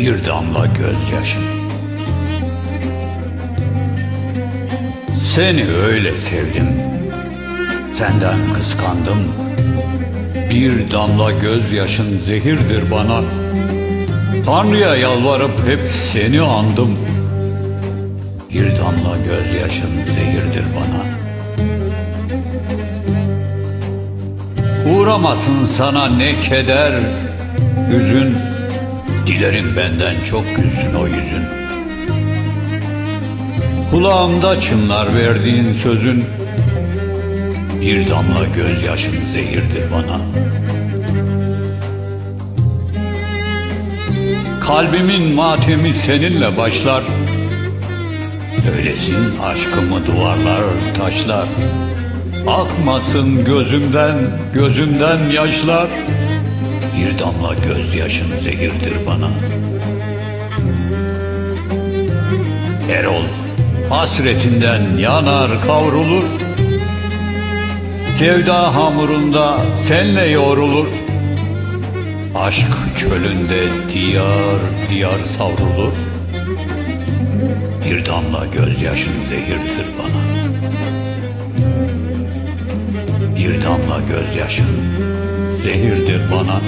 bir damla gözyaşın. Seni öyle sevdim, senden kıskandım. Bir damla gözyaşın zehirdir bana. Tanrı'ya yalvarıp hep seni andım. Bir damla gözyaşın zehirdir bana. Uğramasın sana ne keder, hüzün. Dilerim benden çok gülsün o yüzün. Kulağımda çınlar verdiğin sözün. Bir damla gözyaşın zehirdir bana. Kalbimin matemi seninle başlar. Öylesin aşkımı duvarlar taşlar. Akmasın gözümden, gözümden yaşlar. Bir damla gözyaşın zehirdir bana. Erol hasretinden yanar kavrulur. Sevda hamurunda senle yoğrulur. Aşk çölünde diyar diyar savrulur. Bir damla gözyaşın zehirdir bana. Bir damla gözyaşın zehirdir bana.